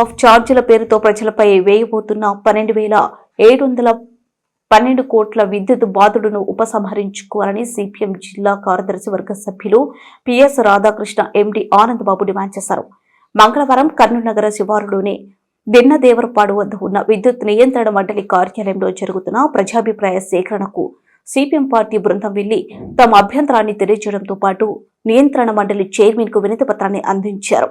Of ఛార్జీల పేరుతో ప్రజలపై వేయబోతున్న పన్నెండు వేల ఏడు వందల పన్నెండు కోట్ల విద్యుత్ బాధుడును ఉపసంహరించుకోవాలని సిపిఎం జిల్లా కార్యదర్శి వర్గ సభ్యులు PS Radhakrishna MD Anandababu demand చేశారు. మంగళవారం కర్నూలు నగర శివారులోని దిన్నదేవరపాడు వద్ద ఉన్న విద్యుత్ నియంత్రణ మండలి కార్యాలయంలో జరుగుతున్న ప్రజాభిప్రాయ సేకరణకు సిపిఎం పార్టీ బృందం వెళ్ళి తమ అభ్యంతరాన్ని తెలియజేయడంతో పాటు నియంత్రణ మండలి చైర్మన్కు వినతి పత్రాన్ని అందించారు.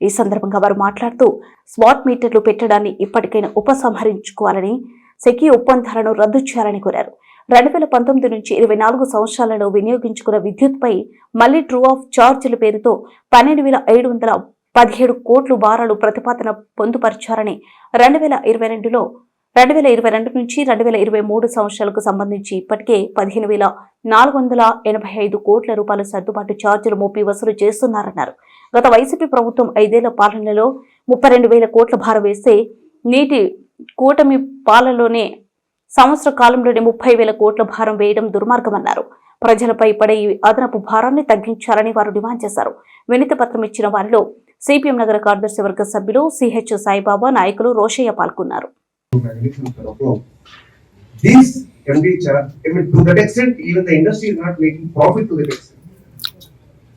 ఈ సందర్భంగా వారు మాట్లాడుతూ స్మార్ట్ మీటర్లు పెట్టడాన్ని ఇప్పటికైనా ఉపసంహరించుకోవాలని సెకీ ఒప్పందాలను రద్దు చేయాలని కోరారు. రెండు వేల పంతొమ్మిది నుంచి ఇరవై నాలుగు సంవత్సరాలలో వినియోగించుకున్న విద్యుత్పై మళ్ళీ ట్రూ ఆఫ్ చార్జీల పేరుతో పన్నెండు వేల ఏడు వందల పదిహేడు కోట్లు భారాలు ప్రతిపాదన పొందుపరిచారని రెండు వేల ఇరవై రెండులో రెండు వేల ఇరవై రెండు నుంచి రెండు వేల ఇరవై మూడు సంవత్సరాలకు సంబంధించి ఇప్పటికే పదిహేను వేల నాలుగు వందల ఎనభై ఐదు కోట్ల రూపాయల సర్దుబాటు ఛార్జీలు మోపి వసూలు చేస్తున్నారన్నారు. గత వైసీపీ ప్రభుత్వం ఐదేళ్ళ పాలనలో ముప్పై రెండు వేల కోట్ల భారం వేస్తే నీటి కూటమి పాలనలోనే సంవత్సర కాలంలోనే ముప్పై వేల కోట్ల భారం వేయడం దుర్మార్గమన్నారు. ప్రజలపై పడే ఈ అదనపు భారాన్ని తగ్గించాలని వారు డిమాండ్ చేశారు. వినతి పత్రం ఇచ్చిన వారిలో సిపిఎం నగర కార్యదర్శి వర్గ సభ్యులు సిహెచ్ సాయిబాబా నాయకులు రోషయ్య పాల్గొన్నారు. Magnitude for. These can be charged, I mean, to that extent, even the industry is not making profit to that extent.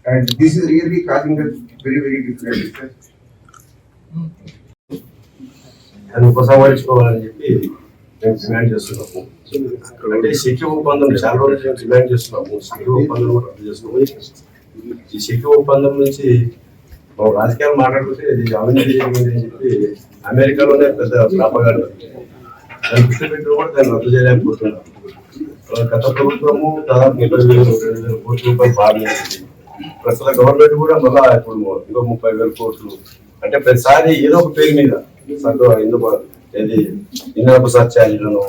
And this is really causing a very, very difficult. దాన్ని ఉపసంహరించుకోవాలని చెప్పి మేము demand చేస్తున్నాము అంటే శక్తి ఒప్పందం చాలా రోజులు నుంచి డిమాండ్ చేస్తున్నాము శక్తి ఒప్పందం కూడా చేస్తున్నాము ఈ శక్తి ఒప్పందం నుంచి రాజకీయాలు మాట్లాడుకుంటే ఇది అవినీతి అని చెప్పి అమెరికాలోనే పెద్ద ప్రాపగాడు దాన్ని దృష్టి పెట్టిన కూడా దాన్ని రద్దు చేయలేకపోతున్నారు గత ప్రభుత్వము దాదాపు ఇరవై వేల రెండు వేల కోట్ల రూపాయలు బాగా ప్రస్తుత గవర్నమెంట్ కూడా మళ్ళా ఇప్పుడు ఇంకో ముప్పై వేల కోట్లు. అంటే ప్రతిసారి ఏదో ఒక పేరు మీద సంతో ఎందుకు ఏది? ఇంధనపు సత్యాలను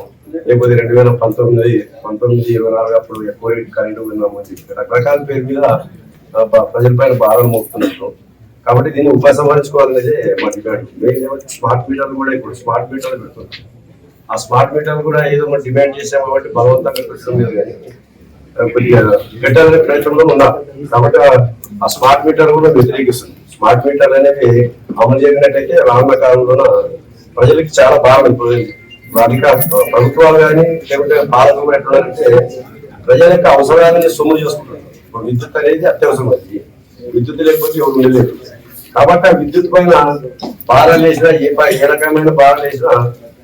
లేకపోతే రెండు వేల పంతొమ్మిది పంతొమ్మిది ఇరవై నాలుగు అప్పుడు ఎక్కువ కరెంటు విన్నాము అని చెప్పి రకరకాల పేరు మీద ప్రజలపైన భారం మోపుతున్నట్టు కాబట్టి దీన్ని ఉపసంహరించుకోవాలనేది మా డిమాండ్. మెయిన్ ఏమంటే స్మార్ట్ మీటర్లు కూడా ఇప్పుడు స్మార్ట్ మీటర్లు పెడుతున్నాం. ఆ స్మార్ట్ మీటర్లు కూడా ఏదో మనం డిమాండ్ చేసాం కాబట్టి బలవంతంగా పెట్టడం లేదు కానీ కొద్దిగా పెట్టాలనే ప్రయత్నంలో ఉన్నా. కాబట్టి ఆ- స్మార్ట్ మీటర్ కూడా వ్యతిరేకిస్తుంది. స్మార్ట్ మీటర్ అనేది అమలు చేయనట్టయితే రానున్న కాలంలోన ప్రజలకి చాలా బాగా ఇప్పుడు వాటికి ప్రభుత్వాలు కానీ లేకుంటే పాలకులు కూడా ప్రజల యొక్క అవసరాలని సొమ్ము చేసుకుంటారు ఇప్పుడు విద్యుత్ అనేది అత్యవసరం అది విద్యుత్ లేకపోతే ఎవరు ఉండలేదు కాబట్టి ఆ విద్యుత్ పైన భారాలు వేసినా ఏ ఏ రకమైన భారాలు వేసినా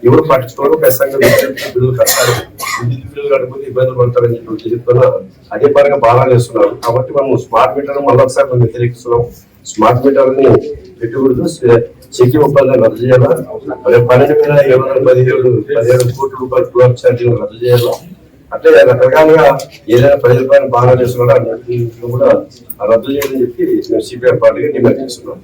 ఎవరు పట్టించుకోరు ఖచ్చితంగా విద్యుత్ బిల్లులు కట్టాలి. విద్యుత్ బిల్లులు కట్టకపోతే ఇబ్బందులు పడతారని చెప్పి చెప్తున్నా. అదే పరంగా భారాలు వేస్తున్నారు కాబట్టి మనం స్మార్ట్ మీటర్ మళ్ళీ ఒకసారి మనం వ్యతిరేకిస్తున్నాం. స్మార్ట్ మీటర్ని పెట్టకూడదు చెక్కి ఒప్పందం రద్దు చేయాలా? పన్నెండు వేల ఏడు వందల పదిహేడు పదిహేడు కోట్ల రూపాయలు క్లోర్ ఛార్జీలు రద్దు చేయాలా? అట్లే రకరకాలుగా ఏదైనా ప్రజల పైన బాగా చేస్తున్నారో అన్నింటినీ కూడా రద్దు చేయాలని చెప్పి మేము సిపిఐ పార్టీగా డిమాండ్ చేస్తున్నాం.